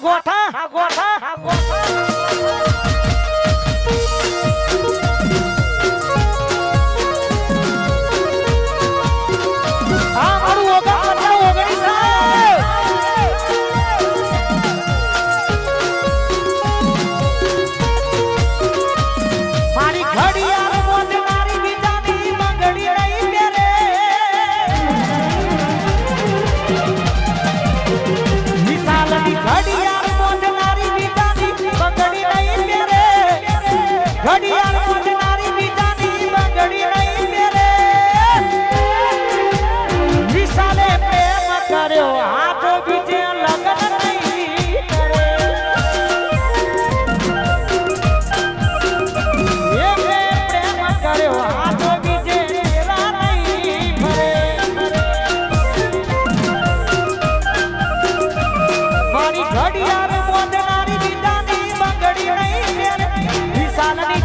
ગોઠા ગોઠા ગોઠા.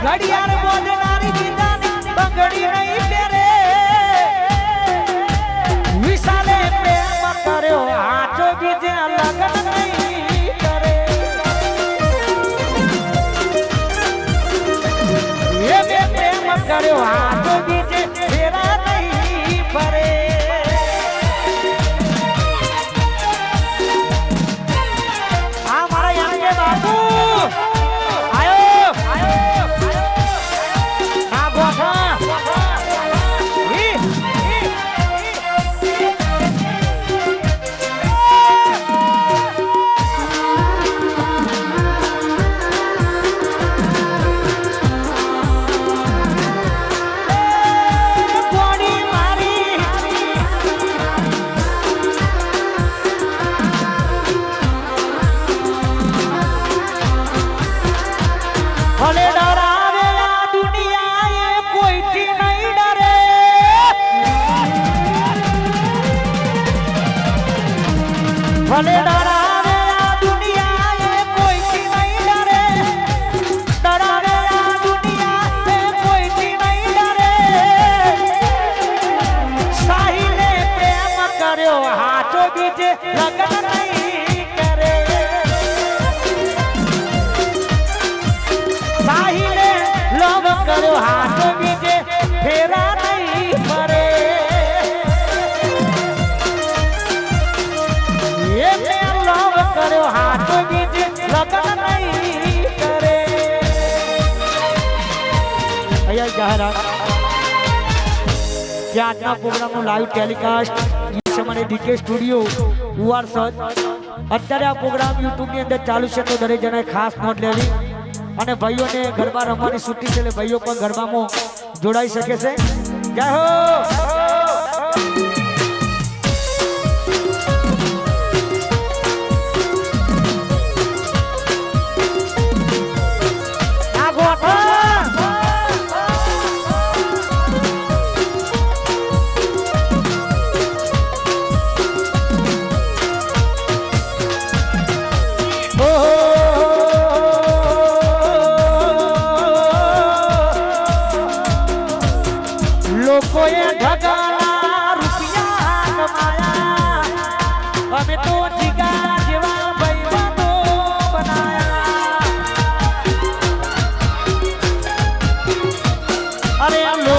ઘડિયાળ બોલનારી ચિંતા બંગડી નહીં めだ કે આજના પ્રોગ્રામનું લાઈવ ટેલિકાસ્ટ સમય ડીકે સ્ટુડિયો ઉવાર સજ અત્યારે આ પ્રોગ્રામ યુટ્યુબની અંદર ચાલુ છે તો દરેક જણાએ ખાસ નોંધ લેવી. અને ભાઈઓને ગરબા રમવાની છૂટી છે એટલે ભાઈઓ પણ ગરબામાં જોડાઈ શકે છે. જય હો!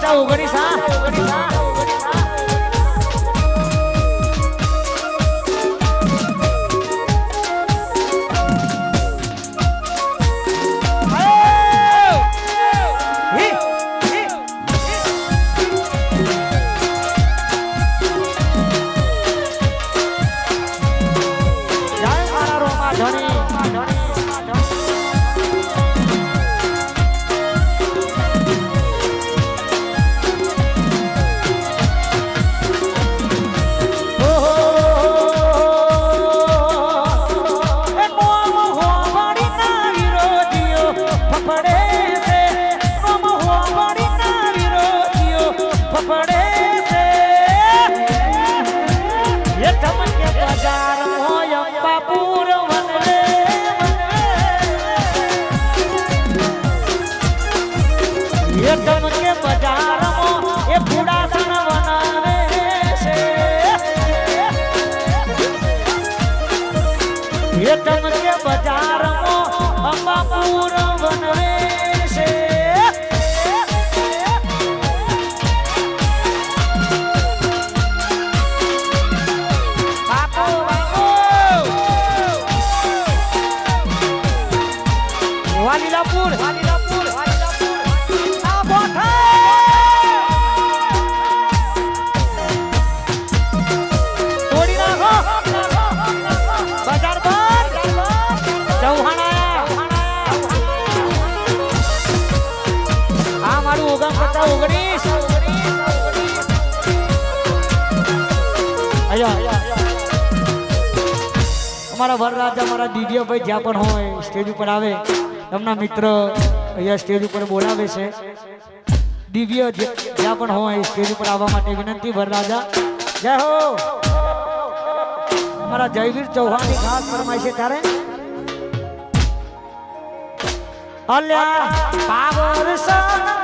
上午你啥上。午隔啥 અમારા વરરાજા દીદીઓ દિવ્યભાઈ જ્યાં પણ હોય, સ્ટેજ ઉપર આવે, એમના મિત્ર અહીંયા સ્ટેજ ઉપર બોલાવે છે. દિવ્ય જ્યાં પણ હોય, સ્ટેજ ઉપર આવવા માટે વિનંતી, વરરાજા. જય હો! અમારા જયવીર ચૌહાણની ખાસ ફરમાય છે ત્યારે અલ્યા, પાવર સન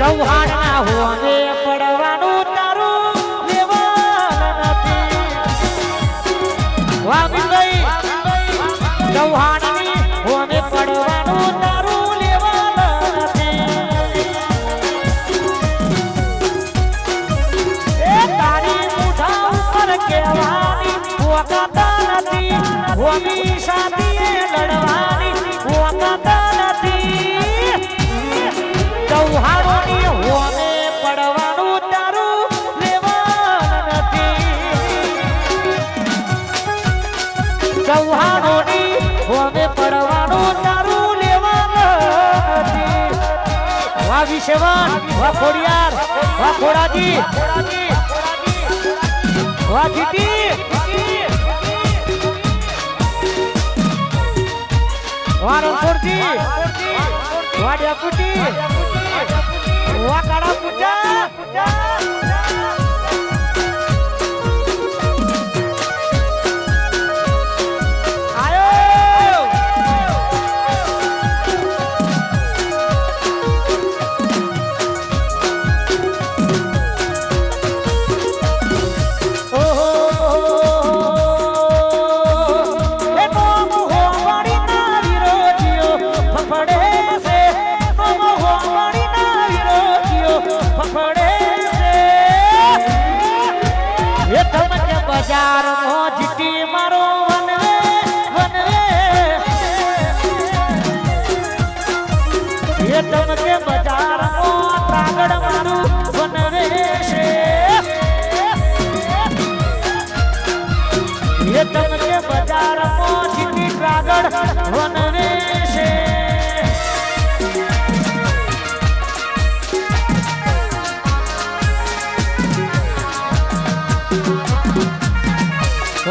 ચૌહાણ ના પડવાનું તારું લેવાનું પડવાનું સાથીએ લડવાની વિશેવન વાહ ખોડિયાર વાહ ખોડાજી વાહ જીતી વાહ રણછોડજી વાહ ડેપુટી વાહ કાળા પૂજા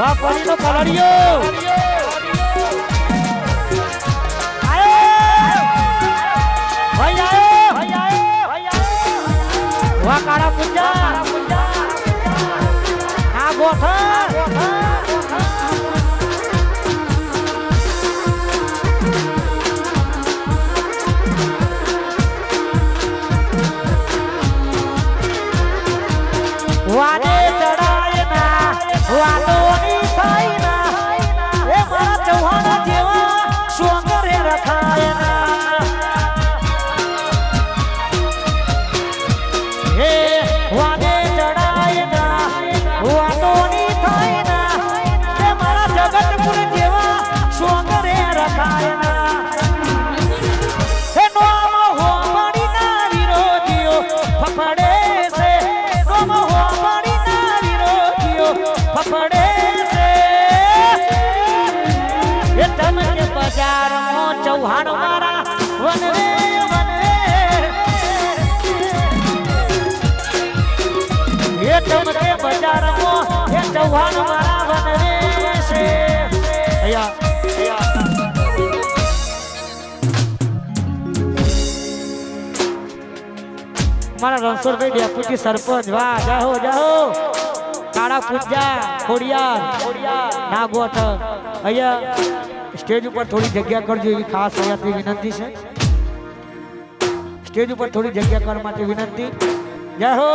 વાહ પરીનો કલડિયો આયો! ભાઈ આયો! વાહ કાળા પૂજા આ ગોઠણ વાદે ચૌહાણ મારા વનવે વનવે એ તમને બજારમાં, એ ચૌહાણ મારા વનવે છે. અહીંયા. મારા રણછોડભાઈ ડેપ્યુટી સરપંચ, વાહ, જાહો જાહો. કાળા પૂજા, ખોડિયાર નાગોઠ અહીંયા. સ્ટેજ ઉપર થોડી જગ્યા કરજો એવી ખાસ અહીંયાથી વિનંતી છે. સ્ટેજ ઉપર થોડી જગ્યા કરવા માટે વિનંતી. જય હો!